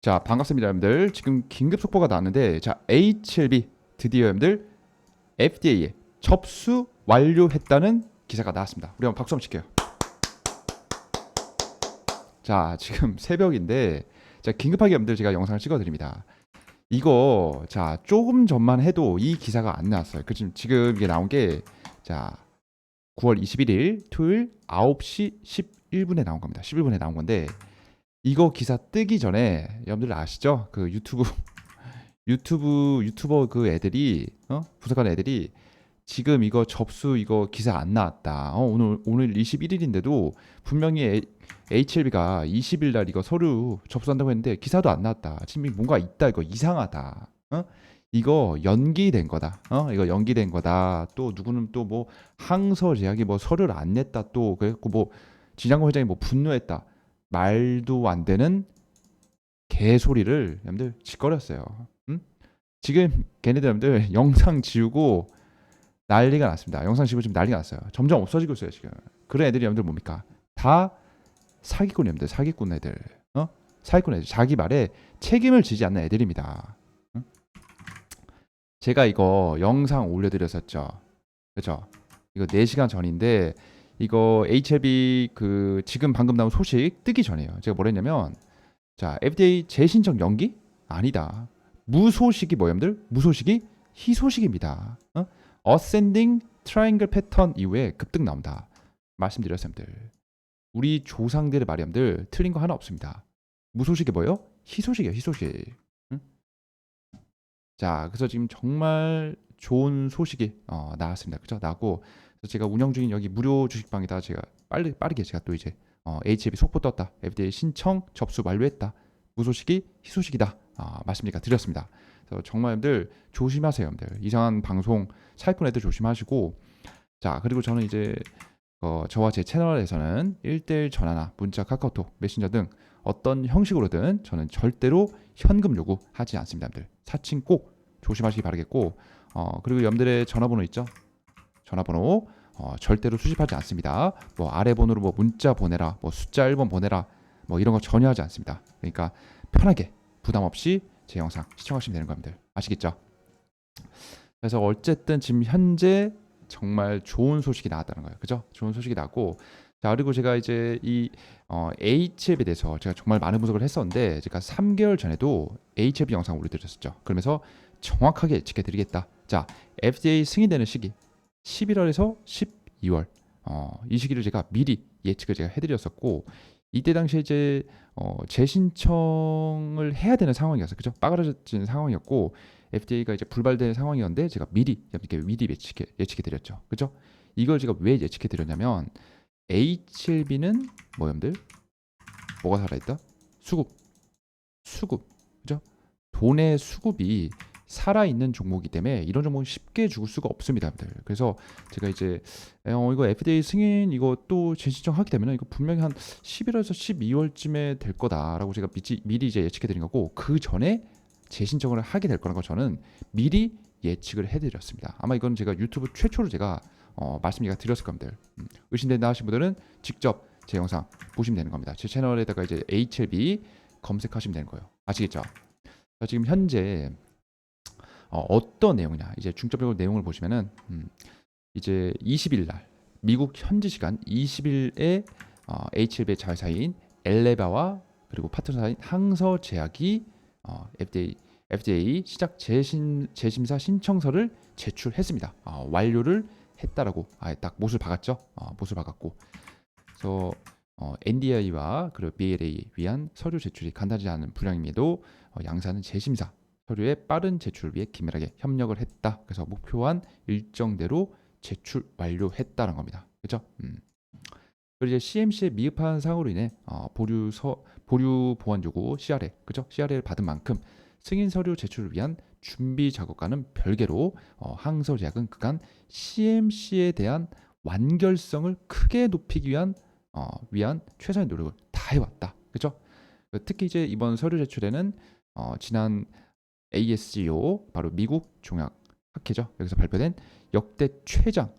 자 반갑습니다 여러분들. 지금 긴급 속보가 나왔는데 자 HLB 드디어 여러분들 FDA에 접수 완료했다는 기사가 나왔습니다. 우리 한번 박수 한번 칠게요. 자 지금 새벽인데 자 긴급하게 여러분들 제가 영상을 찍어 드립니다. 이거 자 조금 전만 해도 이 기사가 안 나왔어요. 그 지금 지금 이게 나온 게자 9월 21일 토요일 9시 11분에 나온 겁니다. 11분에 나온 건데 이거 기사 뜨기 전에 여러분들 아시죠? 그 유튜브 유튜브 유튜버 그 애들이 어? 분석하는 애들이 지금 이거 접수 이거 기사 안 나왔다. 어, 오늘 오늘 21일인데도 분명히 A, HLB가 20일 날 이거 서류 접수한다고 했는데 기사도 안 나왔다. 지금 뭔가 있다 이거 이상하다. 어? 이거 연기된 거다. 어? 이거 연기된 거다. 또 누구는 또 뭐 항서 제약이 뭐 서류를 안 냈다 또 그랬고 뭐 진양권 회장이 뭐 분노했다. 말도 안 되는 개소리를 여러분들 짓거렸어요. 음? 지금 걔네들 여러분들 영상 지우고 난리가 났습니다. 영상 지우고 지금 난리가 났어요. 점점 없어지고 있어요 지금. 그런 애들이 여러분들 뭡니까? 다 사기꾼 여러분들, 사기꾼 애들, 어? 사기꾼 애들, 자기 말에 책임을 지지 않는 애들입니다. 응? 제가 이거 영상 올려드렸었죠. 그렇죠? 이거 4시간 전인데 이거 HLB 그 지금 방금 나온 소식 뜨기 전이에요. 제가 뭐랬냐면 자 FDA 재신청 연기 아니다. 무소식이 뭐였들? 무소식이 희소식입니다. 어? Ascending Triangle 패턴 이후에 급등 나온다. 말씀드렸습니다. 우리 조상들의 말이들 틀린 거 하나 없습니다. 무소식이 뭐요? 희소식이에요. 희소식. 응? 자, 그래서 지금 정말 좋은 소식이 어, 나왔습니다. 그죠? 나고 제가 운영 중인 여기 무료 주식방에다 제가 빨리 빠르게 제가 또 이제 어, HLB 속보 떴다. FDA 신청 접수 완료했다. 무소식이 희소식이다. 아, 말씀드리가 드렸습니다. 그래서 정말 여러분들 조심하세요, 여러분들. 이상한 방송 사기꾼 애들 조심하시고 자 그리고 저는 이제 어, 저와 제 채널에서는 1대1 전화나 문자, 카카오톡, 메신저 등 어떤 형식으로든 저는 절대로 현금 요구하지 않습니다, 여러분들. 사칭 꼭 조심하시기 바라겠고 어, 그리고 여러분들의 전화번호 있죠? 전화번호 어, 절대로 수집하지 않습니다. 뭐 아래 번호로 뭐 문자 보내라, 뭐 숫자 1번 보내라, 뭐 이런 거 전혀 하지 않습니다. 그러니까 편하게 부담 없이 제 영상 시청하시면 되는 겁니다. 아시겠죠? 그래서 어쨌든 지금 현재 정말 좋은 소식이 나왔다는 거예요. 그죠? 좋은 소식이 나고 자 그리고 제가 이제 이 어, HL에 대해서 제가 정말 많은 분석을 했었는데 제가 3개월 전에도 HLB 영상 올려드렸었죠. 그러면서 정확하게 예측해 드리겠다. 자 FDA 승인되는 시기 11월에서 12월 어, 이 시기를 제가 미리 예측을 제가 해드렸었고 이때 당시에 이제 어, 재신청을 해야 되는 상황이었어요. 그죠? 빠그라진 상황이었고 FDA가 이제 불발된 상황이었는데 제가 미리 이렇게 미리 예측해 예측해 드렸죠. 그죠? 이걸 제가 왜 예측해 드렸냐면 HLB는 뭐 여러분들 뭐가 살아있다? 수급 수급 그죠? 돈의 수급이 살아있는 종목이기 때문에 이런 종목은 쉽게 죽을 수가 없습니다. 그래서 제가 이제 어, 이거 FDA 승인 이거 또 재신청 하게 되면 이거 분명히 한 11월에서 12월쯤에 될 거다라고 제가 미리, 미리 이제 예측해 드린 거고 그 전에 재신청을 하게 될 거라는 걸 저는 미리 예측을 해드렸습니다. 아마 이건 제가 유튜브 최초로 제가 어, 말씀 제가 드렸을 겁니다. 음, 의심된다 하신 분들은 직접 제 영상 보시면 되는 겁니다. 제 채널에다가 이제 HLB 검색하시면 되는 거예요. 아시겠죠? 자, 지금 현재 어, 어떤 내용이냐 이제 중점적으로 내용을 보시면은 음, 이제 20일 날 미국 현지 시간 20일에 어, HLB 자회사인 엘레바와 그리고 파트너사인 항서 제약이 어, FDA FDA 시작 재심 재심사 신청서를 제출했습니다. 어, 완료를 했다라고 아예 딱 못을 박았죠. 어, 못을 박았고 그래서 어, NDA와 그리고 BLA 위한 서류 제출이 간단하지 않은 불량임에도 어, 양사는 재심사 서류의 빠른 제출을 위해 긴밀하게 협력을 했다. 그래서 목표한 일정대로 제출 완료했다는 겁니다. 그렇죠? 음. 그리고 이제 CMC의 미흡한 사고로 인해 어, 보류 서 보류 보완 요구 CRL 그죠? CRL 받은 만큼 승인 서류 제출을 위한 준비 작업과는 별개로 어, 항서제약은 그간 CMC에 대한 완결성을 크게 높이기 위한 어, 위한 최선의 노력을 다 해왔다. 그죠? 특히 이제 이번 서류 제출에는 어, 지난 ASCO 바로 미국 종약 학회죠. 여기서 발표된 역대 최장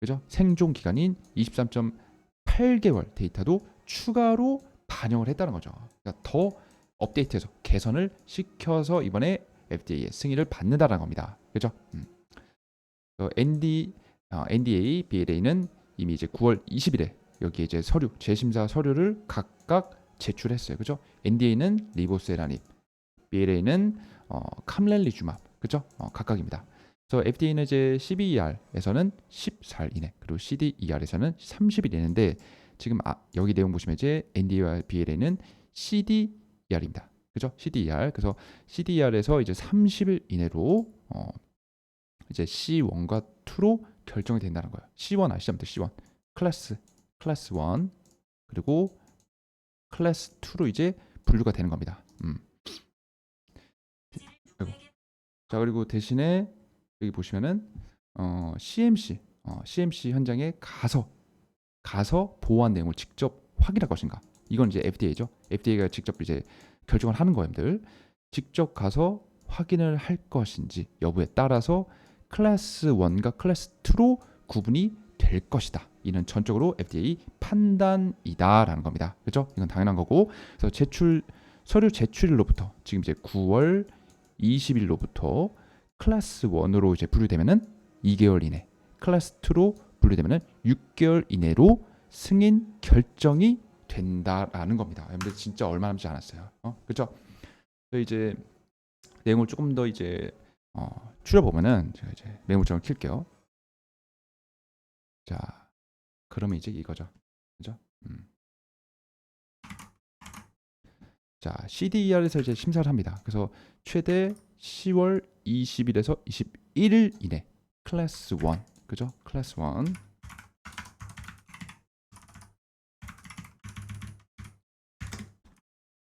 그죠? 생존 기간인 23.8개월 데이터도 추가로 반영을 했다는 거죠. 그러니까 더 업데이트해서 개선을 시켜서 이번에 FDA의 승인을 받는다는 겁니다. 그죠? 음. 어, ND, 어, NDA, BLA는 이미 이제 9월 20일에 여기 이제 서류 재심사 서류를 각각 제출했어요. 그죠? NDA는 리보세라닙, BLA는 어, 캄렐리주맙, 그죠? 어, 각각입니다. 그래서 FDA는 이제 12ER에서는 14일 이내, 그리고 CDER에서는 30일 이내인데 지금 아, 여기 내용 보시면 이제 NDA와 BLA는 CDER입니다. 그죠? CDER. 그래서 CDER에서 이제 30일 이내로 어, 이제 C1과 2로 결정이 된다는 거예요. C1 아시죠? C1 클래스 클래스 1 그리고 클래스 2로 이제 분류가 되는 겁니다. 음. 아이고. 자 그리고 대신에 여기 보시면은 어, CMC 어, CMC 현장에 가서 가서 보호한 내용을 직접 확인할 것인가? 이건 이제 FDA죠. FDA가 직접 이제 결정을 하는 거예요,들 직접 가서 확인을 할 것인지 여부에 따라서 클래스 1과 클래스 2로 구분이 될 것이다. 이는 전적으로 FDA 판단이다라는 겁니다. 그렇죠? 이건 당연한 거고. 그래서 제출 서류 제출일로부터 지금 이제 9월 20일로부터 클래스 1으로 이제 분류되면은 2개월 이내, 클래스 2로 분류되면은 6개월 이내로 승인 결정이 된다라는 겁니다. 여러분들 진짜 얼마 남지 않았어요. 어? 그렇죠? 이제 내용을 조금 더 이제 어, 줄여 보면은 제가 이제 메모장을 킬게요. 자, 그러면 이제 이거죠. 그죠? 음. 자, CDER에서 이제 심사를 합니다. 그래서 최대 10월 20일에서 21일 이내 클래스 1. 그죠? 클래스 1.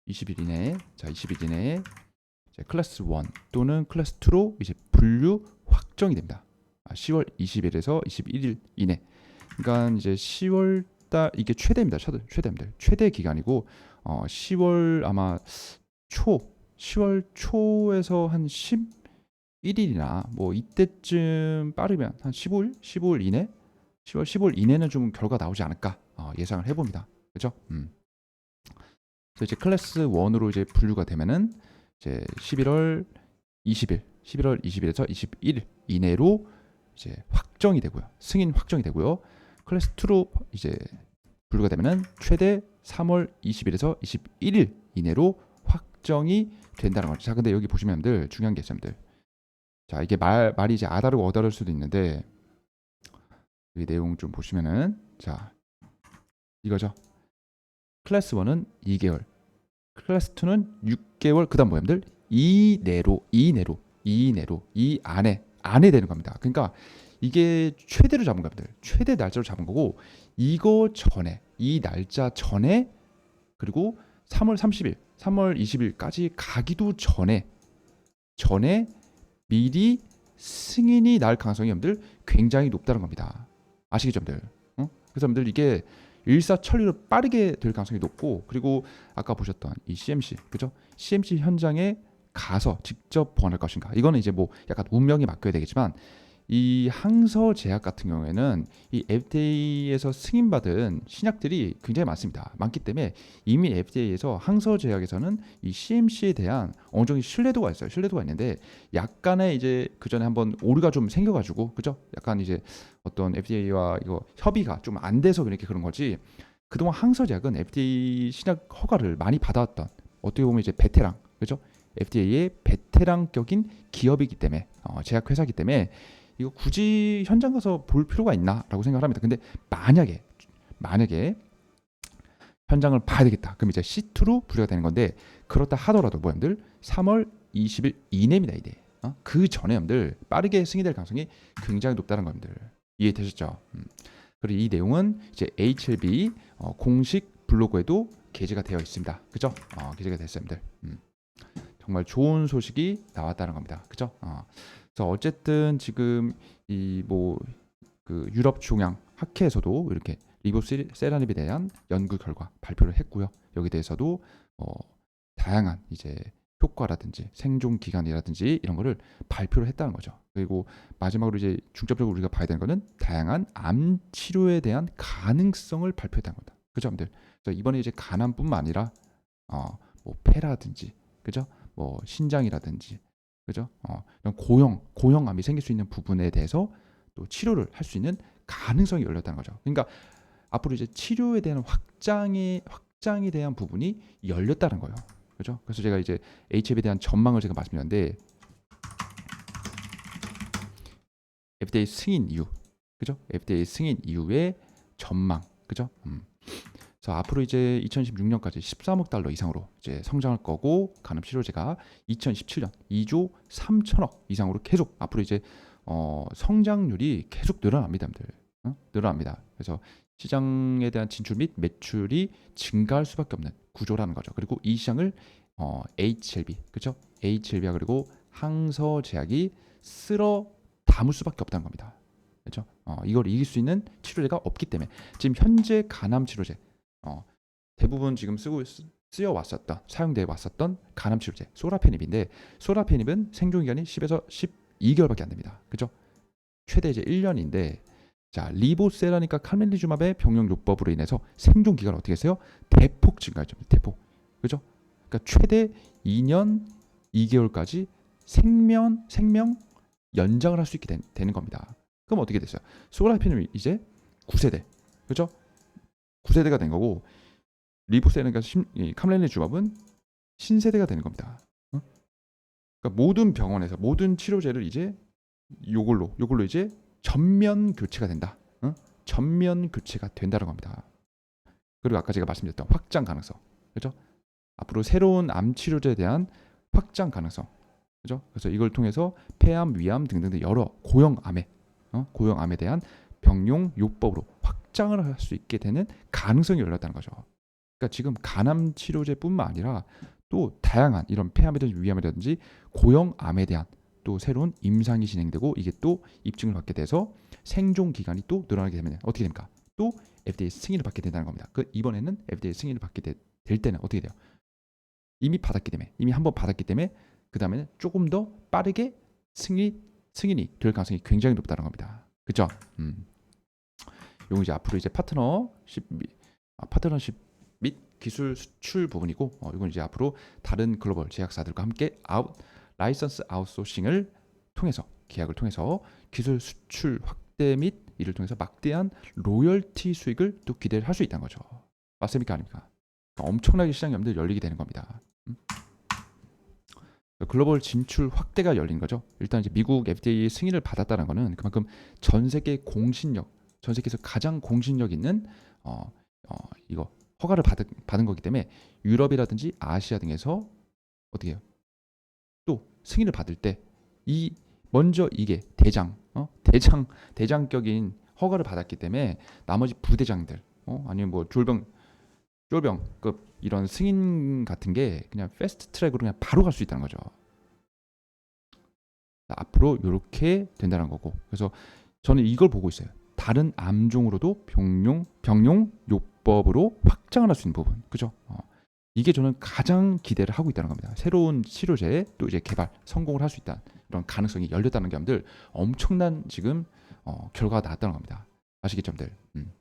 (20일) 이내에 자 (20일) 이내에 이제 클래스 1 또는 클래스 2로 이제 분류 확정이 됩니다. 아, 10월 20일에서 21일 이내. 그러니까 이제 10월 달 이게 최대입니다. 최대 최대입니다. 최대 기간이고 어, 10월 아마 초 10월 초에서 한 11일이나 뭐 이때쯤 빠르면 한 15일 15일 이내 10월 15일 이내는 좀 결과 나오지 않을까 어, 예상을 해봅니다. 그죠? 음. 그래서 이제 클래스 1으로 이제 분류가 되면은 이제 11월 20일, 11월 20일에서 21일 이내로 이제 확정이 되고요. 승인 확정이 되고요. 클래스 2로 이제 분류가 되면은 최대 3월 20일에서 21일 이내로 확정이 된다는 거죠. 자, 근데 여기 보시면 들 중요한 게 있습니다. 자, 이게 말 말이 이제 아다르고 어다를 수도 있는데 이 내용 좀 보시면은 자 이거죠. 클래스 1은 2개월, 클래스 2는 6개월 그다음 뭐냐들 이내로 이내로 이내로 이 안에 안에 되는 겁니다. 그러니까 이게 최대로 잡은 겁니다. 최대 날짜로 잡은 거고 이거 전에 이 날짜 전에 그리고 3월 30일, 3월 20일까지 가기도 전에 전에 미리 승인이 날 가능성이 여러분들 굉장히 높다는 겁니다. 아시겠죠, 여러분들? 어? 그래서 여러분들 이게 일사천리로 빠르게 될 가능성이 높고 그리고 아까 보셨던 이 CMC 그죠? CMC 현장에 가서 직접 보관할 것인가? 이거는 이제 뭐 약간 운명이 맡겨야 되겠지만 이 항서 제약 같은 경우에는 이 FDA에서 승인받은 신약들이 굉장히 많습니다. 많기 때문에 이미 FDA에서 항서 제약에서는 이 CMC에 대한 어느 정도 신뢰도가 있어요. 신뢰도가 있는데 약간의 이제 그 전에 한번 오류가 좀 생겨가지고 그죠? 약간 이제 어떤 FDA와 이거 협의가 좀 안 돼서 그렇게 그런 거지. 그동안 항서 제약은 FDA 신약 허가를 많이 받아왔던 어떻게 보면 이제 베테랑 그죠? FDA의 베테랑격인 기업이기 때문에 어, 제약 회사이기 때문에 이거 굳이 현장 가서 볼 필요가 있나라고 생각을 합니다. 근데 만약에 만약에 현장을 봐야 되겠다. 그럼 이제 C2로 분류가 되는 건데 그렇다 하더라도 뭐여들 3월 20일 이내입니다. 이내. 어? 그 전에 여러분들 빠르게 승인될 가능성이 굉장히 높다는 겁니다. 이해되셨죠? 음. 그리고 이 내용은 이제 HLB 어, 공식 블로그에도 게재가 되어 있습니다. 그죠? 어, 게재가 됐습니다. 음. 정말 좋은 소식이 나왔다는 겁니다. 그죠? 어. 그래서 어쨌든 지금 이 뭐 그 유럽 중앙 학회에서도 이렇게 리보세라닙에 대한 연구 결과 발표를 했고요. 여기 대해서도 어, 다양한 이제 효과라든지 생존 기간이라든지 이런 거를 발표를 했다는 거죠. 그리고 마지막으로 이제 중점적으로 우리가 봐야 되는 거는 다양한 암 치료에 대한 가능성을 발표했다는 겁니다. 그죠, 여러분들? 그래서 이번에 이제 간암뿐만 아니라 어, 뭐 폐라든지 그죠? 뭐 신장이라든지 그죠? 어, 고형 고형암이 생길 수 있는 부분에 대해서 또 치료를 할 수 있는 가능성이 열렸다는 거죠. 그러니까 앞으로 이제 치료에 대한 확장이 확장에 대한 부분이 열렸다는 거예요. 그죠? 그래서 제가 이제 HF에 대한 전망을 제가 말씀드렸는데 FDA 승인 이후 그죠? FDA 승인 이후의 전망 그죠? 음. 그래서 앞으로 이제 2016년까지 13억 달러 이상으로 이제 성장할 거고 간암 치료제가 2017년 2조 3천억 이상으로 계속 앞으로 이제 어, 성장률이 계속 늘어납니다, 여러분들. 어? 늘어납니다. 그래서 시장에 대한 진출 및 매출이 증가할 수밖에 없는 구조라는 거죠. 그리고 이 시장을 어, HLB 그죠? HLB와 그리고 항서제약이 쓸어 담을 수밖에 없다는 겁니다. 그렇죠? 어, 이걸 이길 수 있는 치료제가 없기 때문에 지금 현재 간암 치료제 어, 대부분 지금 쓰고 쓰- 쓰여 왔었던 사용돼 왔었던 간암 치료제 소라페닙인데 소라페닙은 생존 기간이 10에서 12개월밖에 안 됩니다. 그죠? 최대 이제 1년인데 자 리보세라니까 칼멜리주맙의 병용 요법으로 인해서 생존 기간 어떻게 했어요? 대폭 증가했죠. 대폭. 그죠? 그러니까 최대 2년 2개월까지 생명 생명 연장을 할 수 있게 된- 되는 겁니다. 그럼 어떻게 됐어요? 소라페닙이 이제 9세대. 그죠? 9세대가 된 거고 리보세라니까 칼멜리주맙은 신세대가 되는 겁니다. 어? 그러니까 모든 병원에서 모든 치료제를 이제 요걸로 요걸로 이제 전면 교체가 된다. 어? 전면 교체가 된다는 겁니다. 그리고 아까 제가 말씀드렸던 확장 가능성, 그렇죠? 앞으로 새로운 암 치료제에 대한 확장 가능성, 그렇죠? 그래서 이걸 통해서 폐암, 위암 등등등 여러 고형 암에 어? 고형 암에 대한 병용 요법으로 확 장을 할 수 있게 되는 가능성이 열렸다는 거죠. 그러니까 지금 간암 치료제뿐만 아니라 또 다양한 이런 폐암이든지 위암이라든지 고형 암에 대한 또 새로운 임상이 진행되고 이게 또 입증을 받게 돼서 생존 기간이 또 늘어나게 되면 어떻게 됩니까? 또 FDA 승인을 받게 된다는 겁니다. 그 이번에는 FDA 승인을 받게 되- 될 때는 어떻게 돼요? 이미 받았기 때문에 이미 한 번 받았기 때문에 그 다음에는 조금 더 빠르게 승인 승인이 될 가능성이 굉장히 높다는 겁니다. 그죠? 음. 요거 이제 앞으로 이제 파트너십 및 아, 파트너십 및 기술 수출 부분이고 어, 이건 이제 앞으로 다른 글로벌 제약사들과 함께 아웃 라이선스 아웃소싱을 통해서 계약을 통해서 기술 수출 확대 및 이를 통해서 막대한 로열티 수익을 또 기대를 할 수 있다는 거죠. 맞습니까 아닙니까? 그러니까 엄청나게 시장이 염들 열리게 되는 겁니다. 음? 글로벌 진출 확대가 열린 거죠. 일단 이제 미국 FDA 승인을 받았다는 거는 그만큼 전 세계 공신력, 전 세계에서 가장 공신력 있는 어, 어 이거 허가를 받은, 받은 거기 때문에 유럽이라든지 아시아 등에서 어떻게 해요? 또 승인을 받을 때 이 먼저 이게 대장 어? 대장 대장격인 허가를 받았기 때문에 나머지 부대장들 어? 아니면 뭐 졸병 쫄병급 이런 승인 같은 게 그냥 패스트 트랙으로 그냥 바로 갈 수 있다는 거죠. 앞으로 이렇게 된다는 거고 그래서 저는 이걸 보고 있어요. 다른 암종으로도 병용 병용 요법으로 확장을 할 수 있는 부분, 그죠? 어. 이게 저는 가장 기대를 하고 있다는 겁니다. 새로운 치료제 또 이제 개발 성공을 할 수 있다 이런 가능성이 열렸다는 게 여러분들 엄청난 지금 어, 결과가 나왔다는 겁니다. 아시겠죠, 여러분들? 음.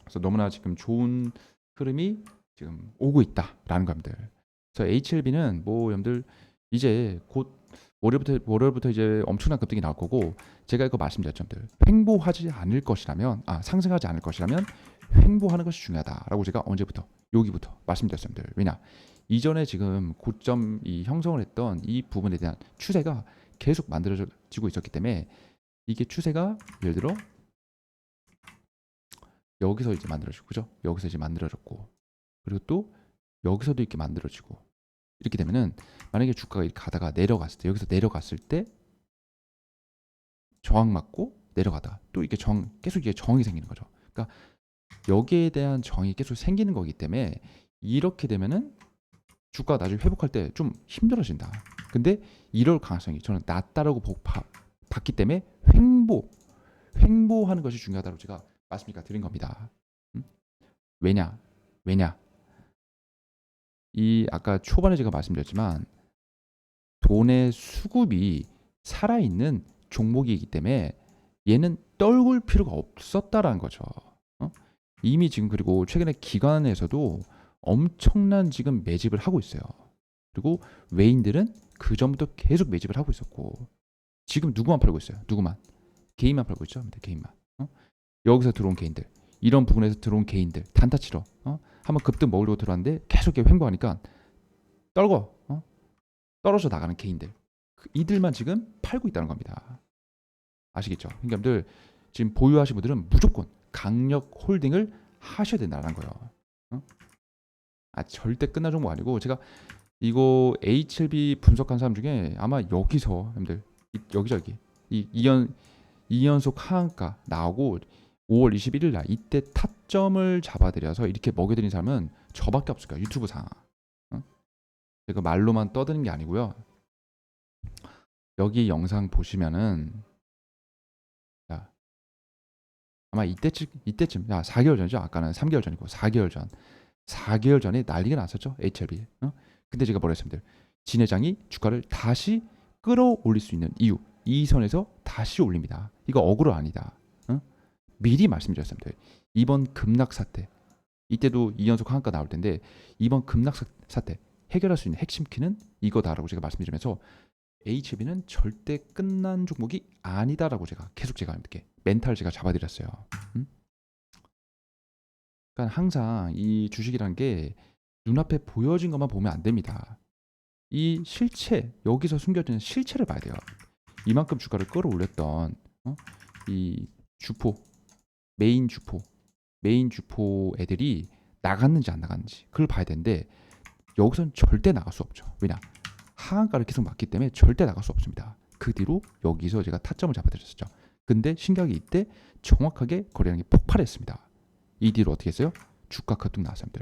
그래서 너무나 지금 좋은 흐름이 지금 오고 있다라는 겁니다. 그래서 HLB는 뭐 여러분들 이제 곧 월요일부터 월요일부터 이제 엄청난 급등이 나올 거고 제가 이거 말씀드렸죠, 여러분들. 횡보하지 않을 것이라면 아 상승하지 않을 것이라면 횡보하는 것이 중요하다라고 제가 언제부터 여기부터 말씀드렸습니다. 왜냐 이전에 지금 고점 이 형성을 했던 이 부분에 대한 추세가 계속 만들어지고 있었기 때문에 이게 추세가 예를 들어 여기서 이제 만들어지고 그죠? 여기서 이제 만들어졌고 그리고 또 여기서도 이렇게 만들어지고 이렇게 되면은 만약에 주가가 이렇게 가다가 내려갔을 때 여기서 내려갔을 때 저항 맞고 내려가다 또 이게 저항 계속 이게 저항이 생기는 거죠. 그러니까 여기에 대한 저항이 계속 생기는 거기 때문에 이렇게 되면은 주가가 나중에 회복할 때 좀 힘들어진다. 근데 이럴 가능성이 저는 낮다라고 보- 봐- 봤기 때문에 횡보, 횡보하는 것이 중요하다고 제가 말씀드리니까 드린 겁니다. 음? 왜냐, 왜냐. 이 아까 초반에 제가 말씀드렸지만 돈의 수급이 살아있는 종목이기 때문에 얘는 떨굴 필요가 없었다라는 거죠. 어? 이미 지금 그리고 최근에 기관에서도 엄청난 지금 매집을 하고 있어요. 그리고 외인들은 그 전부터 계속 매집을 하고 있었고 지금 누구만 팔고 있어요? 누구만? 개인만 팔고 있죠. 개인만. 어? 여기서 들어온 개인들, 이런 부분에서 들어온 개인들 단타 치러 어? 한번 급등 먹으려고 들어왔는데 계속 이렇게 횡보하니까 떨고 어? 떨어져 나가는 개인들 그 이들만 지금 팔고 있다는 겁니다. 아시겠죠? 형님들 지금 보유하신 분들은 무조건 강력 홀딩을 하셔야 된다는 거예요. 어? 아 절대 끝난 종목 아니고 제가 이거 HLB 분석한 사람 중에 아마 여기서 형님들 이- 여기저 여기 이 이연 이연속 하한가 나오고 5월 21일 날 이때 타점을 잡아드려서 이렇게 먹여드린 사람은 저밖에 없을 거예요 유튜브 상. 어? 제가 말로만 떠드는 게 아니고요. 여기 영상 보시면은 자 아마 이때쯤 이때쯤 야 4개월 전이죠. 아까는 3개월 전이고 4개월 전 4개월 전에 난리가 났었죠 HLB. 어? 근데 제가 뭐랬습니다. 진 회장이 주가를 다시 끌어올릴 수 있는 이유 이 선에서 다시 올립니다. 이거 어그로 아니다. 어? 미리 말씀드렸습니다. 이번 급락 사태 이때도 2연속 한가 나올 텐데 이번 급락 사- 사태 해결할 수 있는 핵심 키는 이거다라고 제가 말씀드리면서 HB는 절대 끝난 종목이 아니다라고 제가 계속 제가 이렇게 멘탈 제가 잡아드렸어요. 음? 그러니까 항상 이 주식이라는 게 눈앞에 보여진 것만 보면 안 됩니다. 이 실체 여기서 숨겨진 실체를 봐야 돼요. 이만큼 주가를 끌어올렸던 어? 이 주포 메인 주포 메인 주포 애들이 나갔는지 안 나갔는지 그걸 봐야 되는데 여기선 절대 나갈 수 없죠. 왜냐 하한가를 계속 맞기 때문에 절대 나갈 수 없습니다. 그 뒤로 여기서 제가 타점을 잡아드렸었죠. 근데 신기하게 이때 정확하게 거래량이 폭발했습니다. 이 뒤로 어떻게 했어요? 주가 급등 나왔습니다.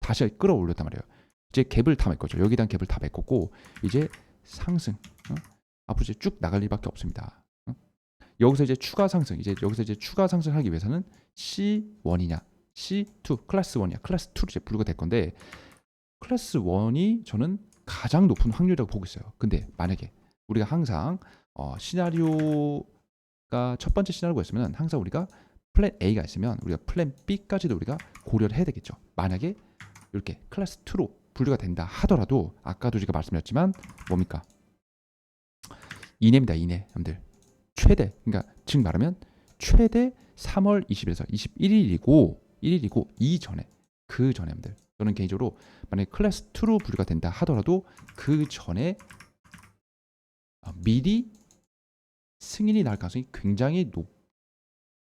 다시 끌어올렸단 말이에요. 이제 갭을 다 메꿨죠. 대한 갭을 다 메꿨고 이제 상승 어? 앞으로 이제 쭉 나갈 일밖에 없습니다. 어? 여기서 이제 추가 상승 이제 여기서 이제 추가 상승하기 위해서는 C1이냐 C2 클래스 1이냐 클래스 2로 이제 분류가 될 건데 클래스 1이 저는 가장 높은 확률이라고 보고 있어요. 근데 만약에 우리가 항상 어, 시나리오가 첫 번째 시나리오가 있으면 항상 우리가 플랜 A가 있으면 우리가 플랜 B까지도 우리가 고려를 해야 되겠죠. 만약에 이렇게 클래스 2로 분류가 된다 하더라도 아까도 제가 말씀드렸지만 뭡니까? 이내입니다. 이내 여러분들 최대 그러니까 즉 말하면 최대 3월 20일에서 21일이고 1일이고 이전에 그 전에 여러분들 저는 개인적으로 만약에 클래스 2로 분류가 된다 하더라도 그 전에 어, 미리 승인이 날 가능성이 굉장히 높,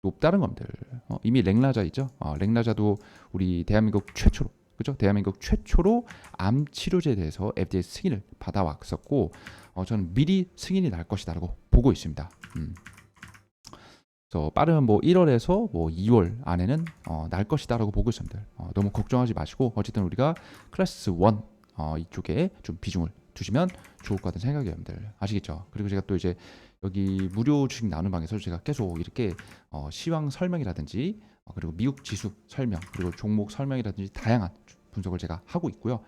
높다는 겁니다. 어, 이미 렉라자 있죠. 어, 렉라자도 우리 대한민국 최초로 그죠? 대한민국 최초로 암 치료제에 대해서 FDA 승인을 받아왔었고 어, 저는 미리 승인이 날 것이다라고 보고 있습니다. 음. 그래서 빠르면 뭐 1월에서 뭐 2월 안에는 어, 날 것이다라고 보고 있습니다. 어, 너무 걱정하지 마시고 어쨌든 우리가 클래스 1 어, 이쪽에 좀 비중을 두시면 좋을 것 같은 생각이에요, 여러분들. 아시겠죠? 그리고 제가 또 이제 여기 무료 주식 나누는 방에서 제가 계속 이렇게 어, 시황 설명이라든지 어, 그리고 미국 지수 설명 그리고 종목 설명이라든지 다양한 분석을 제가 하고 있고요.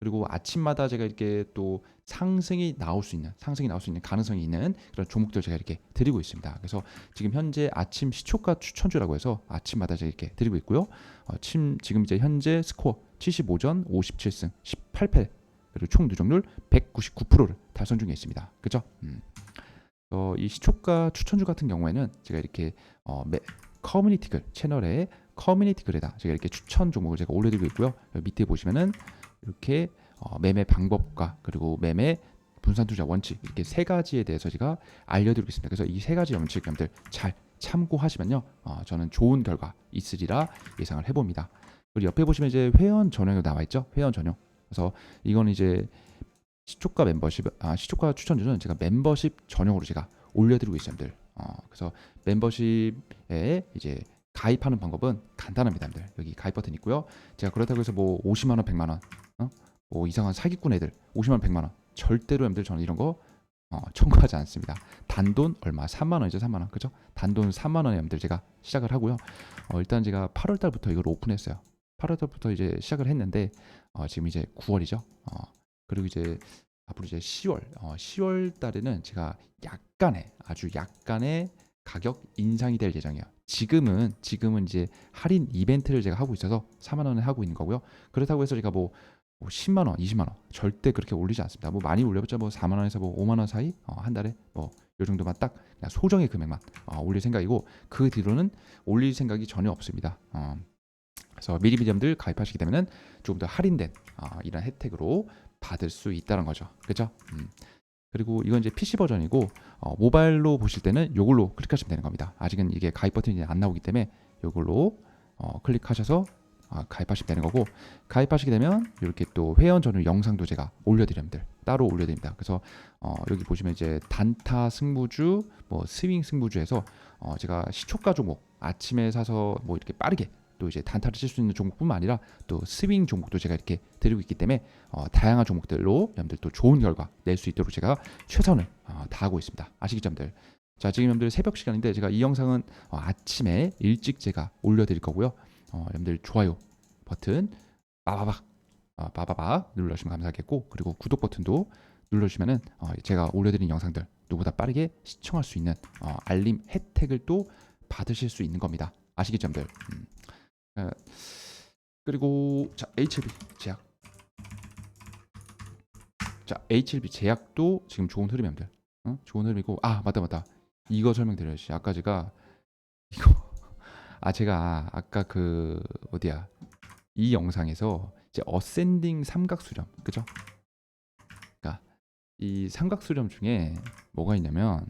그리고 아침마다 제가 이렇게 또 상승이 나올 수 있는 상승이 나올 수 있는 가능성이 있는 그런 종목들 제가 이렇게 드리고 있습니다. 그래서 지금 현재 아침 시초가 추천주라고 해서 아침마다 제가 이렇게 드리고 있고요. 어, 침, 지금 이제 현재 스코어 75전 57승 18패 그리고 총 누적률 199%를 달성 중에 있습니다. 그죠? 음. 어, 이 시초가 추천주 같은 경우에는 제가 이렇게 어, 매, 커뮤니티 글 채널에 커뮤니티 글에다 제가 이렇게 추천 종목을 제가 올려드리고 있고요. 밑에 보시면은 이렇게 어, 매매 방법과 그리고 매매 분산 투자 원칙 이렇게 세 가지에 대해서 제가 알려드리고 있습니다. 그래서 이 세 가지 원칙들 잘 참고하시면요, 어, 저는 좋은 결과 있으리라 예상을 해봅니다. 그리고 옆에 보시면 이제 회원 전용이 나와 있죠. 회원 전용. 그래서 이거는 이제 시초가 멤버십, 아 시초가 추천주는 제가 멤버십 전용으로 제가 올려드리고 있습니다. 어, 그래서 멤버십에 이제 가입하는 방법은 간단합니다. 여기 가입 버튼 있고요. 제가 그렇다고 해서 뭐 50만 원, 100만 원, 어? 뭐 이상한 사기꾼 애들 50만 원, 100만 원 절대로 여러분들 저는 이런 거 어, 청구하지 않습니다. 단돈 얼마? 3만 원이죠, 3만 원. 그죠? 단돈 3만 원에 여러분들 제가 시작을 하고요. 어, 일단 제가 8월 달부터 이걸 오픈했어요. 8월 달부터 이제 시작을 했는데 어, 지금 이제 9월이죠. 어, 그리고 이제 앞으로 이제 10월, 어, 10월 달에는 제가 약간의 아주 약간의 가격 인상이 될 예정이에요. 지금은 지금은 이제 할인 이벤트를 제가 하고 있어서 4만 원에 하고 있는 거고요. 그렇다고 해서 제가 뭐, 뭐 10만 원, 20만 원 절대 그렇게 올리지 않습니다. 뭐 많이 올려봤자 뭐 4만 원에서 뭐 5만 원 사이 어, 한 달에 뭐 요 정도만 딱 그냥 소정의 금액만 어, 올릴 생각이고 그 뒤로는 올릴 생각이 전혀 없습니다. 어, 그래서 미리미디엄들 가입하시게 되면은 조금 더 할인된 어, 이런 혜택으로 받을 수 있다는 거죠. 그죠? 음. 그리고 이건 이제 PC 버전이고 어, 모바일로 보실 때는 이걸로 클릭하시면 되는 겁니다. 아직은 이게 가입 버튼이 안 나오기 때문에 이걸로 어, 클릭하셔서 어, 가입하시면 되는 거고 가입하시게 되면 이렇게 또 회원 전후 영상도 제가 올려드립니다. 따로 올려드립니다. 그래서 어, 여기 보시면 이제 단타 승부주, 뭐 스윙 승부주에서 어, 제가 시초가 종목 아침에 사서 뭐 이렇게 빠르게 또 이제 단타를 칠 수 있는 종목뿐만 아니라 또 스윙 종목도 제가 이렇게 드리고 있기 때문에 어, 다양한 종목들로 여러분들 또 좋은 결과 낼 수 있도록 제가 최선을 어, 다하고 있습니다. 아시겠죠, 여러분들? 자, 지금 여러분들 새벽 시간인데 제가 이 영상은 어, 아침에 일찍 제가 올려드릴 거고요. 어, 여러분들 좋아요 버튼 빠바박 어, 빠바박 눌러주시면 감사하겠고 그리고 구독 버튼도 눌러주시면은 어, 제가 올려드린 영상들 누구보다 빠르게 시청할 수 있는 어, 알림 혜택을 또 받으실 수 있는 겁니다. 아시겠죠, 여러분들? 음. 어, 그리고 자 HLB 제약 자 HLB 제약도 지금 좋은 흐름입니다. 어? 좋은 흐름이고 아 맞다 맞다 이거 설명드려야지 아까 제가 이거 아 제가 아까 그 어디야 이 영상에서 이제 어센딩 삼각 수렴 그죠? 그러니까 이 삼각 수렴 중에 뭐가 있냐면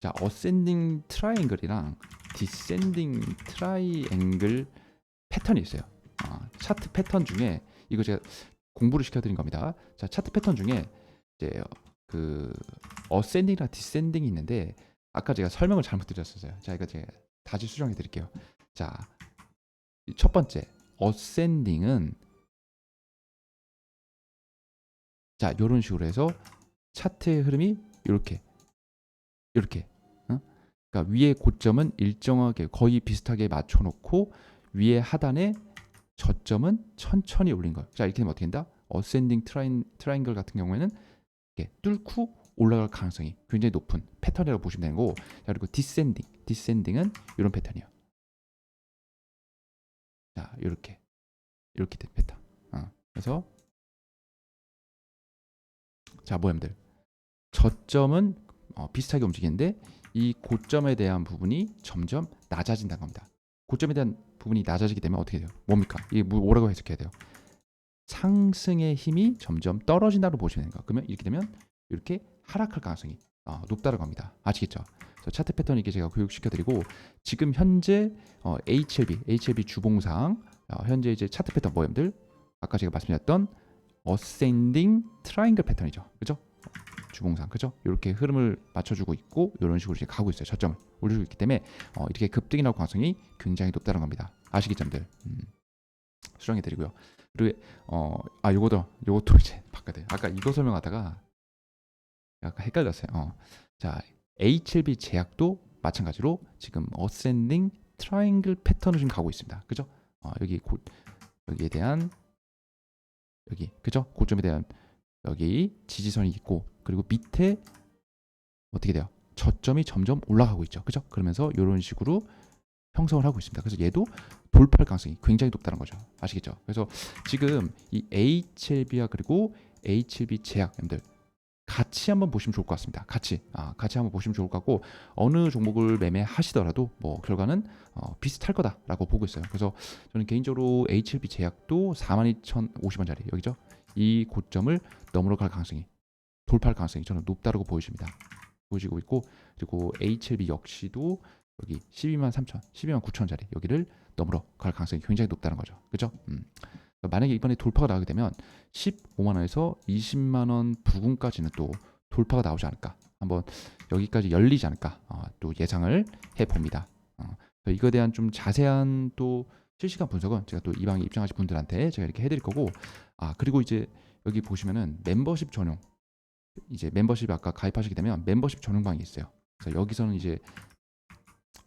자 어센딩 트라이앵글이랑 디센딩 트라이앵글 패턴이 있어요. 아, 차트 패턴 중에 이거 제가 공부를 시켜드린 겁니다. 자 차트 패턴 중에 이제 그 어센딩이랑 디센딩이 있는데 아까 제가 설명을 잘못 드렸었어요. 자 이거 제가 다시 수정해 드릴게요. 자 첫 번째 어센딩은 자 이런 식으로 해서 차트의 흐름이 이렇게 이렇게 어? 그러니까 위에 고점은 일정하게 거의 비슷하게 맞춰놓고 위에 하단에 저점은 천천히 올린 거예요. 자 이렇게 되면 어떻게 된다? 어센딩 트라인 트라이앵글 같은 경우에는 이렇게 뚫고 올라갈 가능성이 굉장히 높은 패턴이라고 보시면 되는 거고 자 그리고 디센딩 디센딩은 이런 패턴이에요. 자 이렇게 이렇게 된 패턴. 어. 그래서 자 모양들 저점은 어, 비슷하게 움직이는데 이 고점에 대한 부분이 점점 낮아진다는 겁니다. 고점에 대한 부분이 낮아지게 되면 어떻게 돼요? 뭡니까? 이게 뭐- 뭐라고 해석해야 돼요? 상승의 힘이 점점 떨어진다고 보시면 거예요. 그러면 이렇게 되면 이렇게 하락할 가능성이 어, 높다는 겁니다. 아시겠죠? 그래서 차트 패턴 이게 제가 교육시켜드리고 지금 현재 어, HLB, HLB 주봉상 어, 현재 이제 차트 패턴 모형들 아까 제가 말씀드렸던 어센딩 트라이앵글 패턴이죠. 그죠? 주봉상 그죠? 이렇게 흐름을 맞춰주고 있고 이런 식으로 이제 가고 있어요. 저점을 올리고 있기 때문에 어, 이렇게 급등이 나올 가능성이 굉장히 높다는 겁니다. 아시겠죠, 여러분들? 음, 수정해 드리고요. 그리고 어아 요거도 요것도 이제 바꿔야 돼요. 아까 이거 설명하다가 약간 헷갈렸어요. 어. 자 HLB 제약도 마찬가지로 지금 어센딩 트라이앵글 패턴을 지금 가고 있습니다. 그죠? 어, 여기 고, 여기에 대한 여기 그죠? 고점에 대한 여기 지지선이 있고 그리고 밑에 어떻게 돼요? 저점이 점점 올라가고 있죠. 그죠? 그러면서 이런 식으로 형성을 하고 있습니다. 그래서 얘도 돌파할 가능성이 굉장히 높다는 거죠. 아시겠죠? 그래서 지금 이 HLB와 그리고 HLB 제약님들 같이 한번 보시면 좋을 것 같습니다. 같이 아, 같이 한번 보시면 좋을 것 같고 어느 종목을 매매하시더라도 뭐 결과는 어, 비슷할 거다라고 보고 있어요. 그래서 저는 개인적으로 HLB 제약도 42,050원짜리 여기죠. 이 고점을 넘어갈 가능성이 돌파할 가능성이 저는 높다고 보여집니다. 보여지고 있고 그리고 HLB 역시도 여기 12만 3천, 12만 9천짜리 여기를 넘으러 갈 가능성이 굉장히 높다는 거죠. 그죠? 음. 만약에 이번에 돌파가 나오게 되면 15만 원에서 20만 원 부근까지는 또 돌파가 나오지 않을까. 한번 여기까지 열리지 않을까. 어, 또 예상을 해 봅니다. 어, 이거에 대한 좀 자세한 또 실시간 분석은 제가 또 이 방에 입장하신 분들한테 제가 이렇게 해드릴 거고 아 그리고 이제 여기 보시면은 멤버십 전용 이제 멤버십 아까 가입하시게 되면 멤버십 전용 방이 있어요. 그래서 여기서는 이제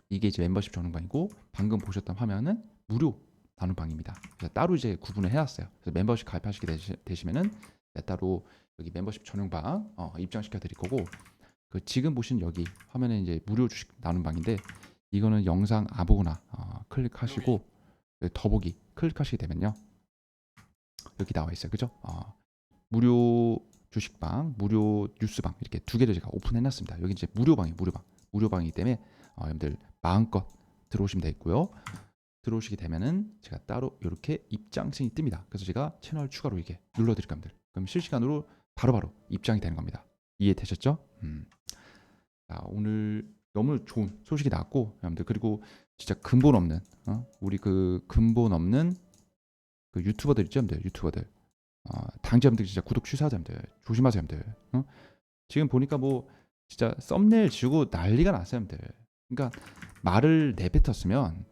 이게 이제 멤버십 전용방이고 방금 보셨던 화면은 무료 나눔방입니다. 그래서 따로 이제 구분을 해놨어요. 그래서 멤버십 가입하시게 되시, 네, 따로 여기 멤버십 전용방 어, 입장시켜 드릴 거고 그 지금 보신 여기 화면에 이제 무료 주식 나눈 방인데 이거는 영상 아무거나 어, 클릭하시고 여기 더보기 클릭하시게 되면요. 여기 나와 있어요. 그죠? 어, 무료 주식방 무료 뉴스방 이렇게 두 개를 제가 오픈해 놨습니다. 여기 이제 무료방이 무료방. 무료방이기 때문에 어, 여러분들 마음껏 들어오시면 되겠고요 들어오시게 되면은 제가 따로 이렇게 입장층이 뜹니다 그래서 제가 채널 추가로 이게 눌러드릴 겁니다 그럼 실시간으로 바로 바로 입장이 되는 겁니다 이해되셨죠? 음. 자, 오늘 너무 좋은 소식이 나왔고 여러분들 그리고 진짜 근본 없는 어? 우리 그 근본 없는 그 유튜버들 있죠, 여러분들 유튜버들 어, 당자분들 진짜 구독 취소하자분들 조심하세요, 여러분들. 어? 지금 보니까 뭐 진짜 썸네일 지우고 난리가 났어요, 여러분들. 그러니까 말을 내뱉었으면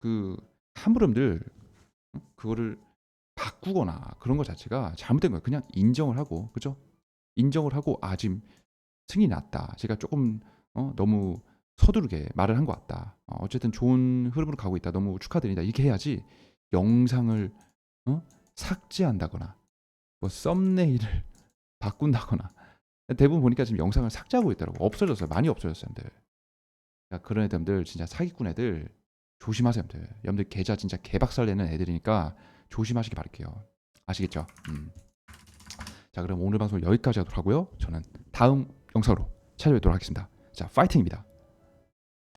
그 어? 그거를 바꾸거나 그런 것 자체가 잘못된 거예요. 그냥 인정을 하고 그죠? 인정을 하고 아 지금 승이 났다. 제가 조금 어, 너무 서두르게 말을 한 것 같다. 어, 어쨌든 좋은 흐름으로 가고 있다. 너무 축하드립니다. 이렇게 해야지 영상을 어? 삭제한다거나 뭐 썸네일을 바꾼다거나 대부분 보니까 지금 영상을 삭제하고 있더라고. 없어졌어요. 많이 없어졌어요. 그러니까 그런 애들 진짜 사기꾼 애들 조심하세요, 여러분들. 여러분들 계좌 진짜 개박살 내는 애들이니까 조심하시기 바랄게요. 아시겠죠? 음. 자, 그럼 오늘 방송 여기까지 하도록 하고요. 저는 다음 영상으로 찾아뵙도록 하겠습니다. 자, 파이팅입니다.